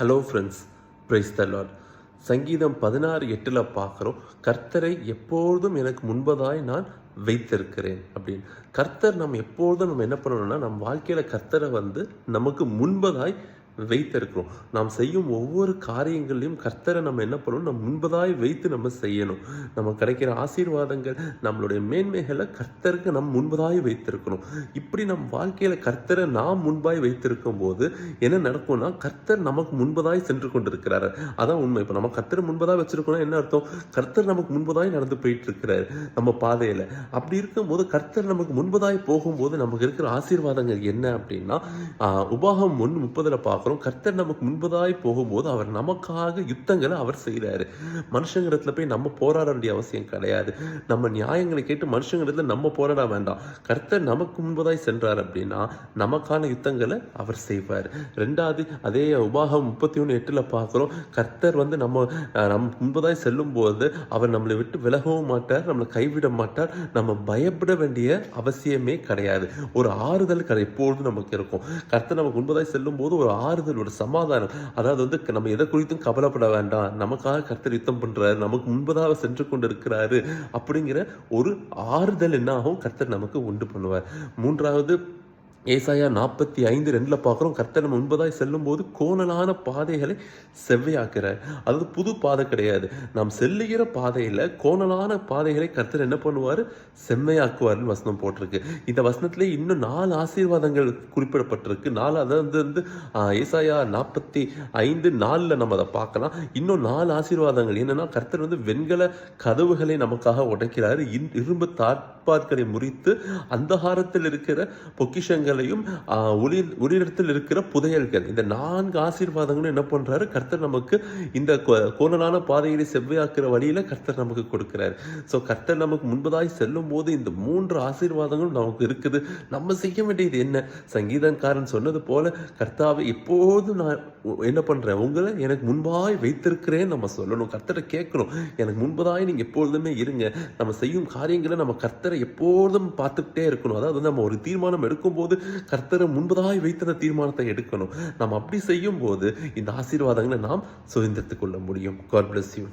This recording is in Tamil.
Hello friends praise the lord சங்கீதம் பதினாறு எட்டில் பார்க்குறோம் கர்த்தரை எப்பொழுதும் எனக்கு முன்பதாய் நான் வைத்திருக்கிறேன் அப்படின்னு. கர்த்தர் நம்ம எப்பொழுதும் நம்ம என்ன பண்ணணும்னா நம்ம வாழ்க்கையில் கர்த்தரை வந்து நமக்கு முன்பதாய் வைத்திருக்கிறோம் நாம் செய்யும் ஒவ்வொரு காரியங்களையும் கர்த்தரை நம்ம என்ன பண்ணணும்? நம்ம முன்பதாய் வைத்து நம்ம செய்யணும். நம்ம கிடைக்கிற ஆசீர்வாதங்கள் நம்மளுடைய மேன்மைகளை கர்த்தருக்கு நம் முன்பதாய் வைத்திருக்கணும். இப்படி நம் வாழ்க்கையில் கர்த்தரை நாம் முன்பாய் வைத்திருக்கும் போது என்ன நடக்கும்னா கர்த்தர் நமக்கு முன்பதாய் சென்று கொண்டிருக்கிறார். அதான் உண்மை. இப்போ நம்ம கர்த்தரை முன்பதாய் வச்சிருக்கோம்னா என்ன அர்த்தம்? கர்த்தர் நமக்கு முன்பதாய் நடந்து போயிட்டு இருக்கிறார் நம்ம பாதையில். அப்படி இருக்கும்போது கர்த்தர் நமக்கு முன்பதாய் போகும்போது நமக்கு இருக்கிற ஆசீர்வாதங்கள் என்ன அப்படின்னா உபாகம் ஒன்று முப்பதில் பார்க்குறோம் கர்த்தர் நமக்கு முன்பதாய் போகும்போது அவர் நமக்காக யுத்தங்களை அவர் செய்கிறாரு மனுஷங்களிடத்துல போய் நம்ம போராட வேண்டிய அவசியம் கிடையாது. நம்ம நியாயங்களை கேட்டு மனுஷங்க இடத்துல நம்ம போராட வேண்டாம். கர்த்தர் நமக்கு முன்பதாய் சென்றார் அப்படின்னா நமக்கான யுத்தங்களை அவர் செய்வார். ரெண்டாவது அதே உபாகம் முப்பத்தி ஒன்று எட்டில் பார்க்குறோம். கர்த்தர் வந்து நம்ம நம் முன்பதாய் செல்லும் போது அவர் நம்மளை விட்டு விலகவும் மாட்டார் நம்மளை கைவிட மாட்டார். நம்ம பயப்பட வேண்டிய அவசியமே கிடையாது. ஒரு ஆறுதல் கடை எப்பொழுதும் நமக்கு இருக்கும். கர்த்தர் நமக்கு முன்பதாய் செல்லும் போது ஒரு ஆறுதல் ஒரு சமாதானம். அதாவது வந்து நம்ம எதை குறித்தும் கவலைப்பட வேண்டாம். நமக்காக கர்த்தர் யுத்தம் பண்றாரு. நமக்கு முன்பதாக சென்று கொண்டு இருக்கிறாரு அப்படிங்கிற ஒரு ஆறுதல் என்ன ஆகும் கர்த்தர் நமக்கு உண்டு பண்ணுவார். மூன்றாவது ஏசாயா நாற்பத்தி ஐந்து ரெண்டில் பார்க்குறோம். கர்த்தர் நம்ம முன்பதாய் செல்லும்போது கோணலான பாதைகளை செவ்வையாக்குறார். அதாவது புது பாதை கிடையாது. நாம் செல்லுகிற பாதையில் கோணலான பாதைகளை கர்த்தர் என்ன பண்ணுவார்? செம்மையாக்குவார்னு வசனம் போட்டிருக்கு. இந்த வசனத்திலே இன்னும் நாலு ஆசீர்வாதங்கள் குறிப்பிடப்பட்டிருக்கு. நாலு அதாவது வந்து ஏசாயா நாற்பத்தி ஐந்து நாலில் நம்ம அதை பார்க்கலாம். இன்னும் நாலு ஆசீர்வாதங்கள். என்னென்னா கர்த்தர் வந்து வெண்கல கதவுகளை நமக்காக உடைக்கிறாரு. இன்- இரும்பு தாட்பாட்களை முறித்து அந்தகாரத்தில் இருக்கிற பொக்கிஷங்கள் ஆஹ், ஒளி ஒளியிடத்தில் இருக்கிற புதையல்கள். இந்த நான்கு ஆசீர்வாதங்களும் என்ன பண்றாரு? கர்த்தர் நமக்கு இந்த கோ- கோணலான பாதையிலே செவ்வையாக்குற வழியில கர்த்தர் நமக்கு கொடுக்கிறார். ஸோ கர்த்தர் நமக்கு முன்பதாய் செல்லும் போது இந்த மூன்று ஆசீர்வாதங்களும் நமக்கு இருக்குது. நம்ம செய்ய வேண்டியது என்ன? சங்கீதக்காரன் சொன்னது போல கர்த்தாவை எப்போதும் நான் என்ன பண்றேன்? உங்களை எனக்கு முன்பாய் வைத்திருக்கிறேன் நம்ம சொல்லணும். கர்த்தரை கேட்கணும். எனக்கு முன்பதாய் நீங்க எப்பொழுதுமே இருங்க. நம்ம செய்யும் காரியங்களை நம்ம கர்த்தரை எப்போதும் பார்த்துக்கிட்டே இருக்கணும். அதாவது வந்து நம்ம ஒரு தீர்மானம் எடுக்கும்போது கர்த்தரை முன்பதாய் வைத்த அந்த தீர்மானத்தை எடுக்கணும். நம்ம அப்படி செய்யும் போது இந்த ஆசீர்வாதங்களை நாம் சுதந்திரத்துக் கொள்ள முடியும். God bless you